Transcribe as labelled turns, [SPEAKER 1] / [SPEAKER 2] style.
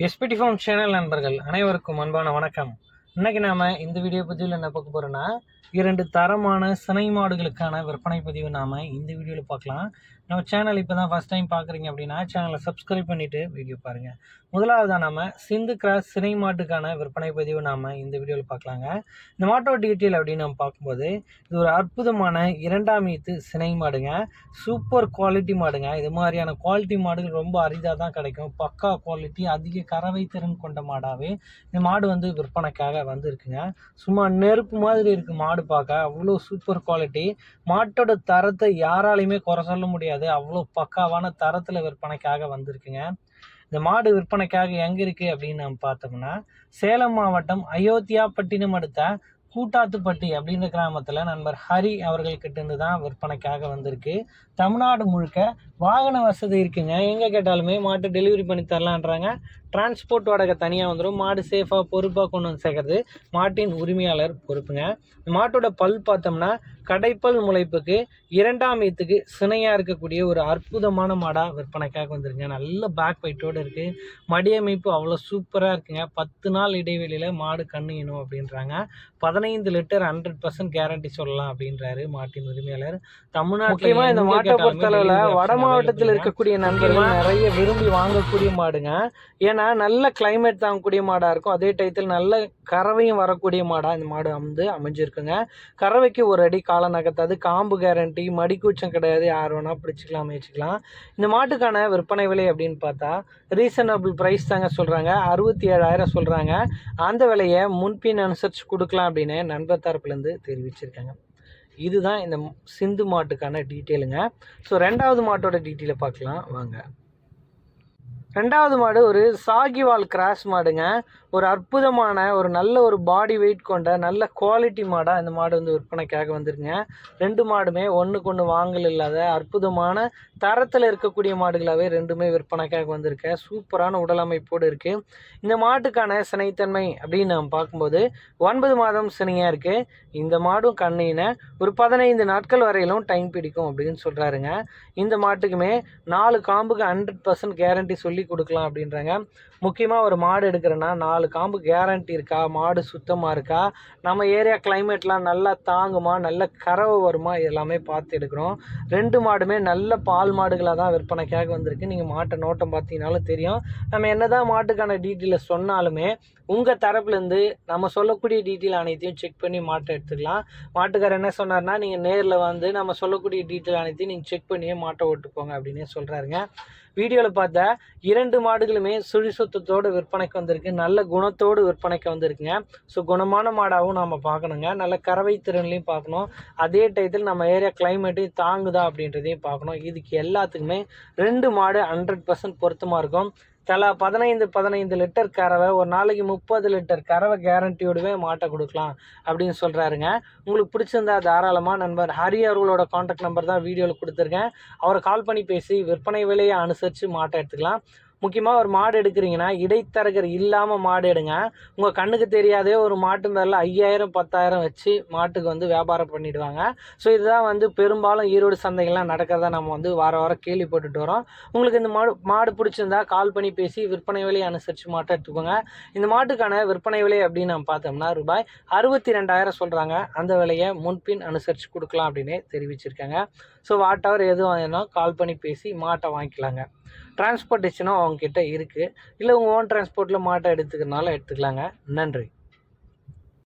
[SPEAKER 1] SPD form channel நண்பர்கள் அனைவருக்கும் அன்பான வணக்கம். இன்னைக்கு நாம இந்த வீடியோ பதிவில் என்ன பார்க்க போறோம்னா இரண்டு தரமான சினை மாடுகளுக்கான விற்பனை பதிவு நாம இந்த வீடியோவில் பார்க்கலாம். நம்ம சேனல் இப்போ தான் ஃபஸ்ட் டைம் பார்க்குறீங்க அப்படின்னா சேனலை சப்ஸ்கிரைப் பண்ணிட்டு வீடியோ பாருங்க. முதலாவதாக நாம சிந்து கிராஸ் சினை மாட்டுக்கான விற்பனை பதிவு நாம இந்த வீடியோவில் பார்க்கலாங்க. இந்த மாட்டோட டீட்டெயில் அப்படின்னு நம்ம பார்க்கும்போது இது ஒரு அற்புதமான இரண்டாம் ஈத்து சினை மாடுங்க. சூப்பர் குவாலிட்டி மாடுங்க. இது மாதிரியான குவாலிட்டி மாடுகள் ரொம்ப அரிதாக தான் கிடைக்கும். பக்கா குவாலிட்டி அதிக கறவை திறன் கொண்ட மாடாகவே இந்த மாடு வந்து விற்பனைக்காக வந்திருக்குங்க. சும்மா நெருப்பு மாதிரி இருக்குது மாடு பார்க்க. அவ்வளோ சூப்பர் குவாலிட்டி மாட்டோட தரத்தை யாராலையுமே குறை சொல்ல முடியாது. அவ்வளோ பக்காவான தரத்தில் விற்பனைக்காக வந்திருக்குங்க. இந்த மாடு விற்பனைக்காக எங்கே இருக்குது அப்படின்னு நம்ம பார்த்தோம்னா சேலம் மாவட்டம் அயோத்தியாப்பட்டினம் அடுத்த கூட்டாத்துப்பட்டி அப்படின்ற கிராமத்தில் நண்பர் ஹரி அவர்கள்கிட்ட இருந்து தான் விற்பனைக்காக வந்திருக்கு. தமிழ்நாடு முழுக்க வாகன வசதி இருக்குங்க. எங்கே கேட்டாலுமே மாட்டு டெலிவரி பண்ணி தரலான்றாங்க. டிரான்ஸ்போர்ட் வாடகை தனியாக வந்துடும் மாடு சேஃபாக பொறுப்பாக கொண்டு வந்து சேர்க்கறது மாட்டின் உரிமையாளர் பொறுப்புங்க. மாட்டோட பல் பார்த்தோம்னா கடைப்பல் முளைப்புக்கு இரண்டாம் ஈத்துக்கு சினையாக இருக்கக்கூடிய ஒரு அற்புதமான மாடாக விற்பனைக்காக வந்துருங்க நல்ல பேக் வெயிட்டோடு இருக்குது மடியமைப்பு அவ்வளோ சூப்பராக இருக்குங்க. பத்து நாள் இடைவெளியில் மாடு கண்ணுணும் அப்படின்றாங்க. பதினைந்து லிட்டர் ஹண்ட்ரட் பர்சன்ட் கேரண்டி சொல்லலாம் அப்படின்றாரு மாட்டின் உரிமையாளர். தமிழ்நாட்டில் இந்த மாட்டை பொறுத்தளவில் வட மாவட்டத்தில் இருக்கக்கூடிய நண்பர்கள் நிறைய விரும்பி வாங்கக்கூடிய மாடுங்க. ஏன்னா நல்ல கிளைமேட் தாங்கக்கூடிய மாடாக இருக்கும். அதே டயத்தில் நல்ல கறவையும் வரக்கூடிய மாடாக இந்த மாடு வந்து அமைஞ்சிருக்குங்க. கறவைக்கு ஒரு அடி காலை நகர்த்தாது. காம்பு கேரண்டி மடிக்கூச்சம் கிடையாது. யார் வேணால் பிடிச்சிக்கலாம் வச்சுக்கலாம் இந்த மாட்டுக்கான விற்பனை விலை அப்படின்னு பார்த்தா ரீசனபிள் ப்ரைஸ் தாங்க சொல்கிறாங்க அறுபத்தி ஏழாயிரம் சொல்கிறாங்க அந்த விலையை முன்பின் அனுசரித்து கொடுக்கலாம் அப்படின்னு நண்பர் தரப்புலேருந்து தெரிவிச்சிருக்காங்க. இதுதான் இந்த சிந்து மாட்டுக்கான டீட்டெயிலுங்க. ஸோ ரெண்டாவது மாட்டோட டீட்டெயிலை பார்க்கலாம். வாங்க. ரெண்டாவது மாடு ஒரு சாகிவால் கிராஸ் மாடுங்க. ஒரு அற்புதமான ஒரு நல்ல ஒரு பாடி வெயிட் கொண்ட நல்ல குவாலிட்டி மாடாக இந்த மாடு வந்து விற்பனைக்காக வந்துருங்க ரெண்டு மாடுமே ஒன்றுக்கு ஒன்று வாங்கல் இல்லாத அற்புதமான தரத்தில் இருக்கக்கூடிய மாடுகளாகவே ரெண்டுமே விற்பனைக்காக வந்திருக்கு. சூப்பரான உடல் அமைப்போடு இருக்குது இந்த மாட்டுக்கான சினைத்தன்மை அப்படின்னு நம்ம பார்க்கும்போது ஒன்பது மாதம் சினையாக இருக்குது இந்த மாடும் கண்ணினை ஒரு பதினைந்து நாட்கள் வரையிலும் டைம் பிடிக்கும் அப்படின்னு சொல்கிறாருங்க இந்த மாட்டுக்குமே நாலு காம்புக்கு ஹண்ட்ரட் பர்சன்ட் கேரண்டி சொல்லி கொடுக்கலாம் அப்படின்றாங்க. முக்கியமாக ஒரு மாடு எடுக்கிறேன்னா நாலு காம்பு கேரண்டி இருக்கா? மாடு சுத்தமாக இருக்கா? நம்ம ஏரியா கிளைமேட்லாம் நல்லா தாங்குமா? நல்ல கறவை வருமா? எல்லாமே பார்த்து எடுக்கிறோம். ரெண்டு மாடுமே நல்ல பால் மாடுகளாக தான் விற்பனைக்காக வந்திருக்கு. நீங்கள் மாட்டை நோட்டம் பார்த்தீங்கனாலும் தெரியும். நம்ம என்ன தான் மாட்டுக்கான டீட்டெயிலை சொன்னாலுமே உங்கள் தரப்புலேருந்து நம்ம சொல்லக்கூடிய டீட்டெயில் அனைத்தையும் செக் பண்ணி மாட்டை எடுத்துக்கலாம். மாட்டுக்காரர் என்ன சொன்னார்னா நீங்கள் நேரில் வந்து நம்ம சொல்லக்கூடிய டீட்டெயில் அனைத்தையும் நீங்கள் செக் பண்ணியே மாட்டை ஓட்டு அப்படின்னே சொல்கிறாருங்க வீடியோவில் பார்த்தா இரண்டு மாடுகளுமே சுழி சுத்தத்தோடு விற்பனைக்கு வந்திருக்கு. நல்ல குணத்தோடு விற்பனைக்கு வந்திருக்குங்க. ஸோ குணமான மாடாகவும் நம்ம பார்க்கணுங்க. நல்ல கறவை திறன்லையும் பார்க்கணும். அதே டயத்தில் நம்ம ஏரியா கிளைமேட்டையும் தாங்குதா அப்படின்றதையும் பார்க்கணும். இதுக்கு எல்லாத்துக்குமே ரெண்டு மாடு ஹண்ட்ரட் பர்சன்ட் பொருத்தமாக இருக்கும். தலா பதினைந்து பதினைந்து லிட்டர் கறவை ஒரு நாளைக்கு முப்பது லிட்டர் கறவை கேரண்டியோடவே மாட்டை கொடுக்கலாம் அப்படின்னு சொல்கிறாருங்க உங்களுக்கு பிடிச்சிருந்தா தாராளமாக நண்பர் ஹரி அவர்களோட காண்டாக்ட் நம்பர் தான் வீடியோவில் கொடுத்துருக்கேன். அவரை கால் பண்ணி பேசி விற்பனை விலையை அனுசரித்து மாட்டை எடுத்துக்கலாம். முக்கியமாக ஒரு மாடு எடுக்கிறீங்கன்னா இடைத்தரகர் இல்லாமல் மாடு எடுங்க. உங்கள் கண்ணுக்கு தெரியாதே ஒரு மாட்டு மேலே ஐயாயிரம் பத்தாயிரம் வச்சு மாட்டுக்கு வந்து வியாபாரம் பண்ணிவிடுவாங்க ஸோ இதுதான் வந்து பெரும்பாலும் ஈரோடு சந்தைகள்லாம் நடக்கிறதா நம்ம வந்து வார வாரம் கேள்விப்பட்டுட்டு வரோம். உங்களுக்கு இந்த மாடு மாடு பிடிச்சிருந்தா கால் பண்ணி பேசி விற்பனை விலையை அனுசரித்து மாட்டை எடுத்துக்கோங்க. இந்த மாட்டுக்கான விற்பனை விலை அப்படின்னு நம்ம பார்த்தோம்னா ரூபாய் அறுபத்தி ரெண்டாயிரம் சொல்கிறாங்க அந்த விலையை முன்பின் அனுசரித்து கொடுக்கலாம் அப்படின்னு தெரிவிச்சிருக்காங்க. ஸோ வாட் அவர் எதுவும் வேணும் கால் பண்ணி பேசி மாட்டை வாங்கிக்கலாங்க. டிரான்ஸ்போர்ட்டேஷனும் அவங்கக்கிட்ட இருக்குது இல்லை உங்கள் ஓன் டிரான்ஸ்போர்ட்டில் மாட்டை எடுத்துக்கிறனால எடுத்துக்கலாங்க. நன்றி.